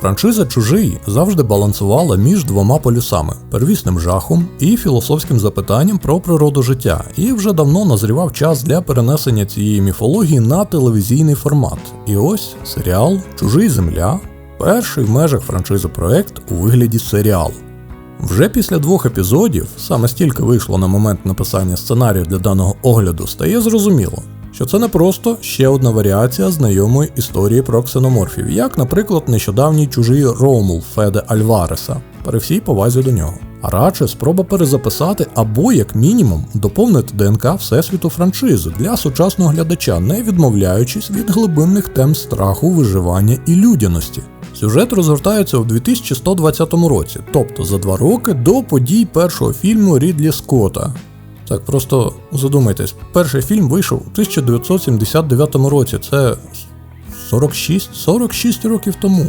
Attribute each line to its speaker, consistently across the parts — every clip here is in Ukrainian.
Speaker 1: Франшиза Чужий завжди балансувала між двома полюсами первісним жахом і філософським запитанням про природу життя, і вже давно назрівав час для перенесення цієї міфології на телевізійний формат. І ось серіал Чужий Земля, перший в межах франшизи проект у вигляді серіалу. Вже після двох епізодів, саме стільки вийшло на момент написання сценарію для даного огляду, стає зрозуміло, що це не просто ще одна варіація знайомої історії про ксеноморфів, як, наприклад, нещодавній чужий Ромул Феде Альвареса, при всій повазі до нього. А радше спроба перезаписати або, як мінімум, доповнити ДНК Всесвіту франшизи для сучасного глядача, не відмовляючись від глибинних тем страху, виживання і людяності. Сюжет розгортається у 2120 році, тобто за два роки до подій першого фільму Рідлі Скотта. Так, просто задумайтесь, перший фільм вийшов у 1979 році. Це 46 46 років тому.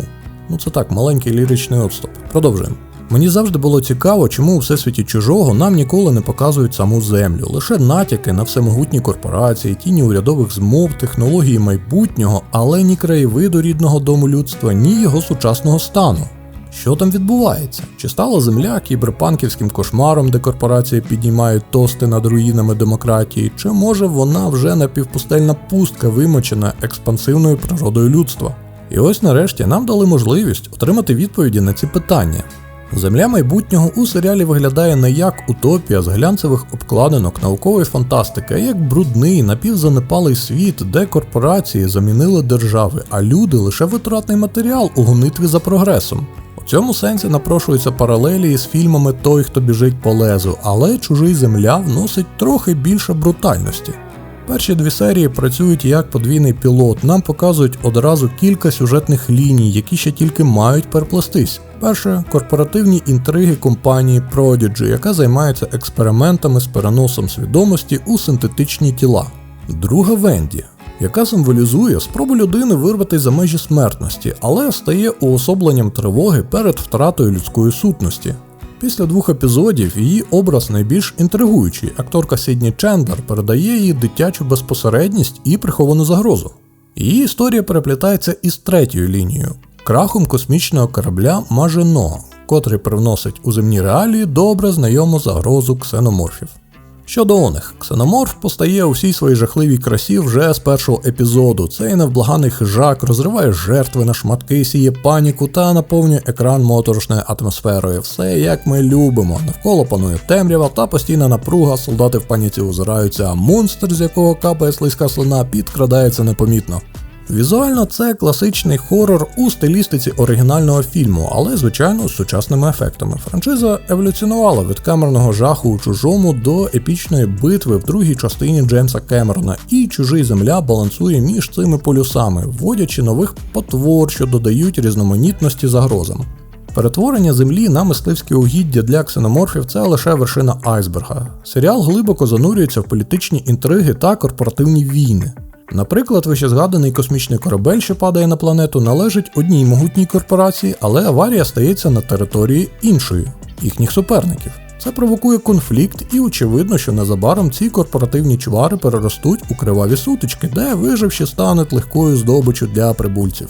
Speaker 1: Ну це так, маленький ліричний отступ. Продовжуємо. Мені завжди було цікаво, чому у всесвіті чужого нам ніколи не показують саму землю, лише натяки на всемогутні корпорації, тіні урядових змов, технології майбутнього, але ні краєвиду рідного дому людства, ні його сучасного стану. Що там відбувається? Чи стала земля кіберпанківським кошмаром, де корпорації піднімають тости над руїнами демократії, чи може вона вже напівпустельна пустка, вимочена експансивною природою людства? І ось нарешті нам дали можливість отримати відповіді на ці питання. Земля майбутнього у серіалі виглядає не як утопія з глянцевих обкладинок наукової фантастики, а як брудний, напівзанепалий світ, де корпорації замінили держави, а люди лише витратний матеріал у гонитві за прогресом. Цьому сенсі напрошуються паралелі з фільмами Той, хто біжить по лезу, але чужий земля вносить трохи більше брутальності. Перші дві серії працюють як подвійний пілот, нам показують одразу кілька сюжетних ліній, які ще тільки мають переплестись. Перше корпоративні інтриги компанії Prodigy, яка займається експериментами з переносом свідомості у синтетичні тіла. Друга Венді, яка символізує спробу людини вирватися за межі смертності, але стає уособленням тривоги перед втратою людської сутності. Після двох епізодів її образ найбільш інтригуючий. Акторка Сідні Чендлер передає їй дитячу безпосередність і приховану загрозу. Її історія переплітається із третьою лінією крахом космічного корабля Мажено, котрий привносить у земні реалії добре знайому загрозу ксеноморфів. Щодо оних, ксеноморф постає у всій своїй жахливій красі вже з першого епізоду. Цей невблаганий хижак розриває жертви на шматки, сіє паніку та наповнює екран моторошною атмосферою. Все як ми любимо. Навколо панує темрява та постійна напруга, солдати в паніці озираються, а монстр, з якого капає слизька слина, підкрадається непомітно. Візуально це класичний хорор у стилістиці оригінального фільму, але, звичайно, з сучасними ефектами. Франшиза еволюціонувала від камерного жаху у чужому до епічної битви в другій частині Джеймса Кемерона, і чужий земля балансує між цими полюсами, вводячи нових потвор, що додають різноманітності загрозам. Перетворення землі на мисливське угіддя для ксеноморфів це лише вершина айсберга. Серіал глибоко занурюється в політичні інтриги та корпоративні війни. Наприклад, вищезгаданий космічний корабель, що падає на планету, належить одній могутній корпорації, але аварія стається на території іншої, їхніх суперників. Це провокує конфлікт, і очевидно, що незабаром ці корпоративні чвари переростуть у криваві сутички, де виживші стануть легкою здобичю для прибульців.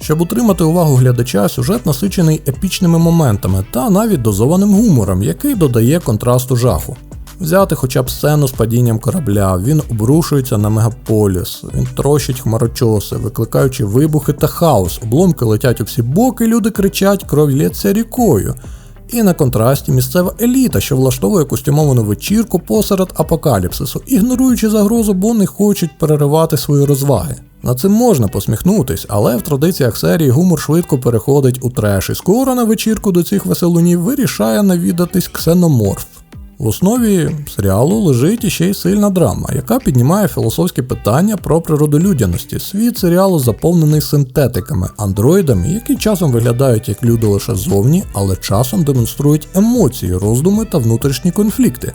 Speaker 1: Щоб утримати увагу глядача, сюжет насичений епічними моментами та навіть дозованим гумором, який додає контрасту жаху. Взяти хоча б сцену з падінням корабля, він обрушується на мегаполіс, він трощить хмарочоси, викликаючи вибухи та хаос, обломки летять у всі боки, люди кричать, кров лється рікою. І на контрасті місцева еліта, що влаштовує костюмовану вечірку посеред апокаліпсису, ігноруючи загрозу, бо не хочуть переривати свої розваги. На цим можна посміхнутись, але в традиціях серії гумор швидко переходить у треш, і скоро на вечірку до цих веселунів вирішає навідатись ксеноморф. В основі серіалу лежить іще й сильна драма, яка піднімає філософські питання про природу людяності. Світ серіалу заповнений синтетиками, андроїдами, які часом виглядають як люди лише зовні, але часом демонструють емоції, роздуми та внутрішні конфлікти.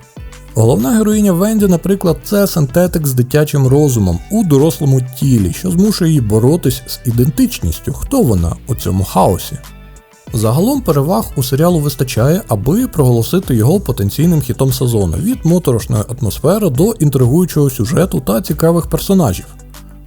Speaker 1: Головна героїня Венді, наприклад, це синтетик з дитячим розумом у дорослому тілі, що змушує її боротись з ідентичністю, хто вона у цьому хаосі. Загалом переваг у серіалу вистачає, аби проголосити його потенційним хітом сезону від моторошної атмосфери до інтригуючого сюжету та цікавих персонажів.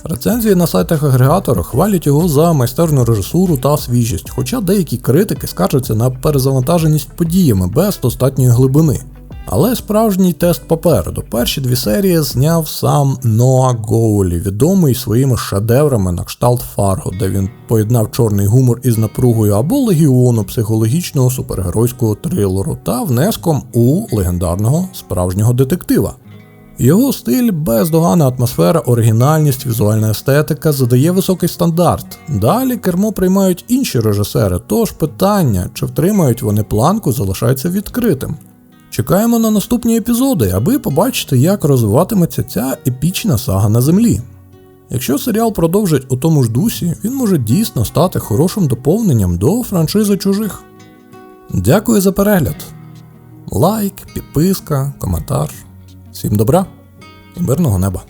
Speaker 1: Рецензії на сайтах агрегатора хвалять його за майстерну режисуру та свіжість, хоча деякі критики скаржаться на перезавантаженість подіями без достатньої глибини. Але справжній тест попереду. Перші дві серії зняв сам Ноа Гоулі, відомий своїми шедеврами на кшталт Фарго, де він поєднав чорний гумор із напругою або легіону психологічного супергеройського трилеру та внеском у легендарного справжнього детектива. Його стиль, бездоганна атмосфера, оригінальність, візуальна естетика задає високий стандарт. Далі кермо приймають інші режисери, тож питання, чи втримають вони планку, залишається відкритим. Чекаємо на наступні епізоди, аби побачити, як розвиватиметься ця епічна сага на землі. Якщо серіал продовжить у тому ж дусі, він може дійсно стати хорошим доповненням до франшизи чужих. Дякую за перегляд. Лайк, підписка, коментар. Всім добра і мирного неба.